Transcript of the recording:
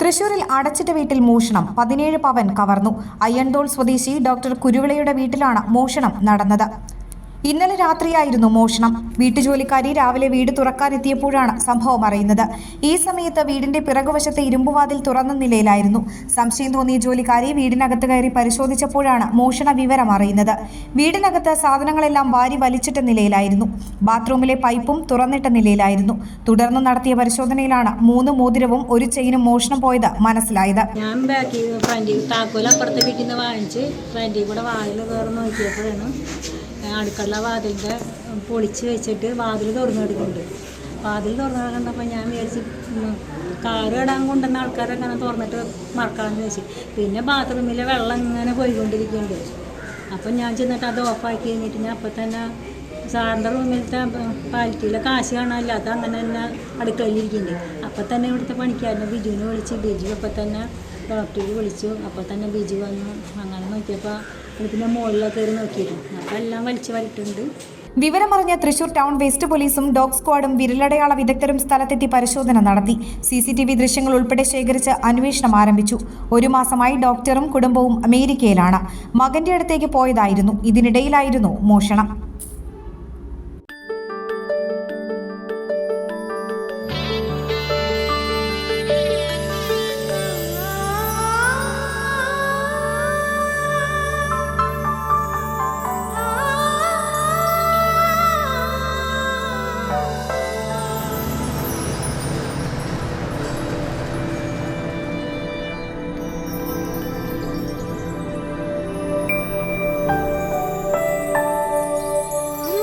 തൃശൂരിൽ അടച്ചിട്ട വീട്ടിൽ മോഷണം. പതിനേഴ് പവൻ കവർന്നു. അയ്യന്തോൾ സ്വദേശി ഡോക്ടർ കുരുവിളയുടെ വീട്ടിലാണ് മോഷണം നടന്നത്. ഇന്നലെ രാത്രിയായിരുന്നു മോഷണം. വീട്ടുജോലിക്കാരി രാവിലെ വീട് തുറക്കാനെത്തിയപ്പോഴാണ് സംഭവം അറിയുന്നത്. ഈ സമയത്ത് വീടിന്റെ പിറകുവശത്തെ ഇരുമ്പുവാതിൽ തുറന്ന നിലയിലായിരുന്നു. സംശയം തോന്നിയ ജോലിക്കാരി വീടിനകത്ത് കയറി പരിശോധിച്ചപ്പോഴാണ് മോഷണ വിവരം അറിയുന്നത്. വീടിനകത്ത് സാധനങ്ങളെല്ലാം വാരി വലിച്ചിട്ട നിലയിലായിരുന്നു. ബാത്റൂമിലെ പൈപ്പും തുറന്നിട്ട നിലയിലായിരുന്നു. തുടർന്ന് നടത്തിയ പരിശോധനയിലാണ് മൂന്ന് മോതിരവും ഒരു ചെയിനും മോഷണം പോയത് മനസ്സിലായത്. ഞാൻ ബാക്കി ഫ്രണ്ടിൽ താക്കോൽ അപ്പുറത്തെ വാതിൽ നോക്കിയപ്പോഴാണ് അടുക്കള വാതിലിന്റെ പൊളിച്ച് വെച്ചിട്ട് വാതിൽ തുറന്നു കിടക്കുന്നുണ്ട്. വാതിൽ തുറന്നു കിടക്കുന്നപ്പോൾ ഞാൻ വിചാരിച്ച് കാറ് ഇടാൻ കൊണ്ടുവന്ന ആൾക്കാരെ അങ്ങനെ തുറന്നിട്ട് മറക്കാമെന്ന് വെച്ച് പിന്നെ ബാത്റൂമിലെ വെള്ളം ഇങ്ങനെ പോയിക്കൊണ്ടിരിക്കുന്നുണ്ട്. അപ്പം ഞാൻ ചെന്നിട്ട് അത് ഓഫാക്കി കഴിഞ്ഞിട്ട് ഞാൻ അപ്പം തന്നെ സാറിന്റെ റൂമിലത്തെ പാലിറ്റിയിലെ കാശ് കാണാനില്ല. അത് അങ്ങനെ തന്നെ അടുക്കളയിലിരിക്കുന്നുണ്ട്. അപ്പം തന്നെ ഇവിടുത്തെ പണിക്കാരനെ ബിജുവിനെ വിളിച്ച് ബിജു അപ്പം തന്നെ ഡോക്ടറെ വിളിച്ചു. അപ്പം തന്നെ ബിജു വന്നു അങ്ങനെ നോക്കിയപ്പോൾ പിന്നെ മുകളിലൊക്കെ നോക്കിയിരുന്നു. എല്ലാം വലിച്ചു വരിട്ടുണ്ട് വിവരമറിഞ്ഞ തൃശൂർ ടൗൺ വെസ്റ്റ് പോലീസും ഡോഗ് സ്ക്വാഡും വിരലടയാള വിദഗ്ധരും സ്ഥലത്തെത്തി പരിശോധന നടത്തി. സി സി ടി വി ദൃശ്യങ്ങൾ ഉൾപ്പെടെ ശേഖരിച്ച് അന്വേഷണം ആരംഭിച്ചു. ഒരു മാസമായി ഡോക്ടറും കുടുംബവും അമേരിക്കയിലാണ്. മകന്റെ അടുത്തേക്ക് പോയതായിരുന്നു. ഇതിനിടയിലായിരുന്നു മോഷണം.